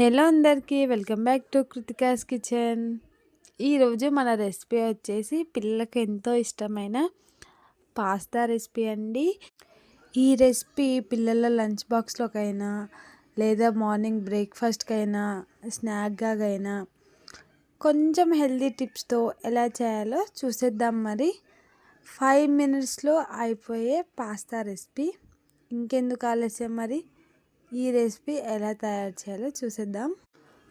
Hello అందరికీ welcome back to Krithika's kitchen. ఈరోజు మన రెసిపీ వచ్చేసి పిల్లలకు ఎంతో ఇష్టమైన పాస్తా రెసిపీ అండి. ఈ రెసిపీ పిల్లల లంచ్ బాక్స్లోకైనా లేదా మార్నింగ్ బ్రేక్ఫాస్ట్కైనా స్నాక్గాకైనా కొంచెం హెల్దీ టిప్స్తో ఎలా చేయాలో చూసేద్దాం మరి. ఫైవ్ మినిట్స్లో అయిపోయే పాస్తా రెసిపీ. ఇంకెందుకు ఆలస్యం మరి? ఈ రెసిపీ ఎలా తయారు చేయాలో చూసేద్దాం.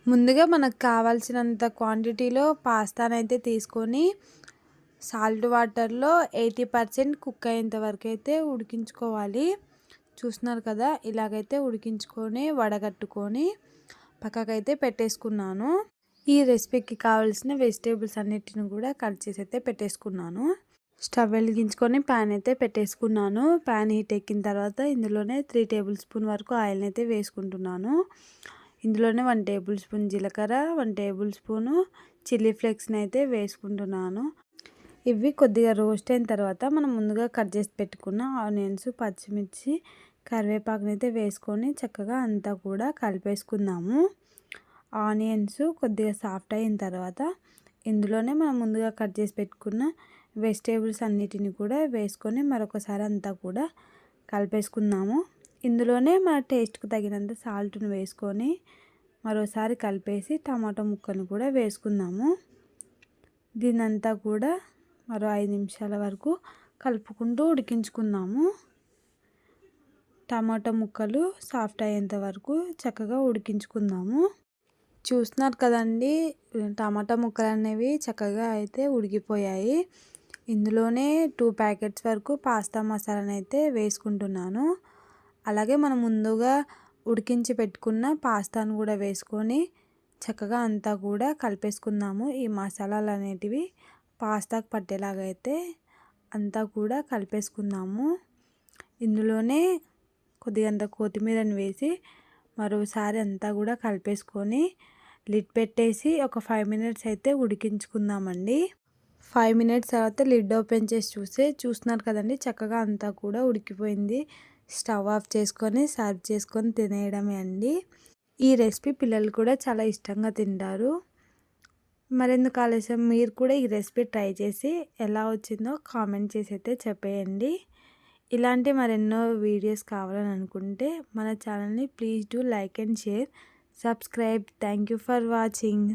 ముందుగా మనకు కావాల్సినంత క్వాంటిటీలో పాస్తానైతే తీసుకొని సాల్ట్ వాటర్లో ఎయిటీ పర్సెంట్ కుక్ అయ్యేంత వరకు అయితే ఉడికించుకోవాలి. చూస్తున్నారు కదా ఇలాగైతే ఉడికించుకొని వడగట్టుకొని పక్కకైతే పెట్టేసుకున్నాను. ఈ రెసిపీకి కావాల్సిన వెజిటేబుల్స్ అన్నిటిని కూడా కట్ చేసి అయితే పెట్టేసుకున్నాను. స్టవ్ వెలిగించుకొని ప్యాన్ అయితే పెట్టేసుకున్నాను. ప్యాన్ హీట్ ఎక్కిన తర్వాత ఇందులోనే త్రీ టేబుల్ స్పూన్ వరకు ఆయిల్ని అయితే వేసుకుంటున్నాను. ఇందులోనే వన్ టేబుల్ స్పూన్ జీలకర్ర వన్ టేబుల్ స్పూను చిల్లీ ఫ్లేక్స్ని అయితే వేసుకుంటున్నాను. ఇవి కొద్దిగా రోస్ట్ అయిన తర్వాత మనం ముందుగా కట్ చేసి పెట్టుకున్న ఆనియన్స్ పచ్చిమిర్చి కరివేపాకుని అయితే వేసుకొని చక్కగా అంతా కూడా కలిపేసుకుందాము. ఆనియన్స్ కొద్దిగా సాఫ్ట్ అయిన తర్వాత ఇందులోనే మనం ముందుగా కట్ చేసి పెట్టుకున్న వెజిటేబుల్స్ అన్నిటిని కూడా వేసుకొని మరొకసారి అంతా కూడా కలిపేసుకుందాము. ఇందులోనే మన టేస్ట్కి తగినంత సాల్ట్ను వేసుకొని మరోసారి కలిపేసి టమాటో ముక్కను కూడా వేసుకుందాము. దీనంతా కూడా మరో ఐదు నిమిషాల వరకు కలుపుకుంటూ ఉడికించుకుందాము. టమాటో ముక్కలు సాఫ్ట్ అయ్యేంత వరకు చక్కగా ఉడికించుకుందాము. చూస్తున్నారు కదండి టమాటా ముక్కలు అనేవి చక్కగా అయితే ఉడికిపోయాయి. ఇందులోనే టూ ప్యాకెట్స్ వరకు పాస్తా మసాలాను అయితే వేసుకుంటున్నాను. అలాగే మనం ముందుగా ఉడికించి పెట్టుకున్న పాస్తాను కూడా వేసుకొని చక్కగా అంతా కూడా కలిపేసుకుందాము. ఈ మసాలాలు అనేటివి పాస్తాకు పట్టేలాగా అయితే అంతా కూడా కలిపేసుకుందాము. ఇందులోనే కొద్దిగంత కొత్తిమీరని వేసి మరోసారి అంతా కూడా కలిపేసుకొని లిడ్ పెట్టేసి ఒక ఫైవ్ మినిట్స్ అయితే ఉడికించుకుందామండి. ఫైవ్ మినిట్స్ తర్వాత లిడ్ ఓపెన్ చేసి చూస్తే చూస్తున్నారు కదండి చక్కగా అంతా కూడా ఉడికిపోయింది. స్టవ్ ఆఫ్ చేసుకొని సర్వ్ చేసుకొని తినేయడమే అండి. ఈ రెసిపీ పిల్లలు కూడా చాలా ఇష్టంగా తింటారు. మరెందుకు ఆలస్యం? మీరు కూడా ఈ రెసిపీ ట్రై చేసి ఎలా వచ్చిందో కామెంట్ చేసి అయితే చెప్పేయండి. ఇలాంటి మరెన్నో వీడియోస్ కావాలని అనుకుంటే మన ఛానల్ని please do like and share. Subscribe. Thank you for watching.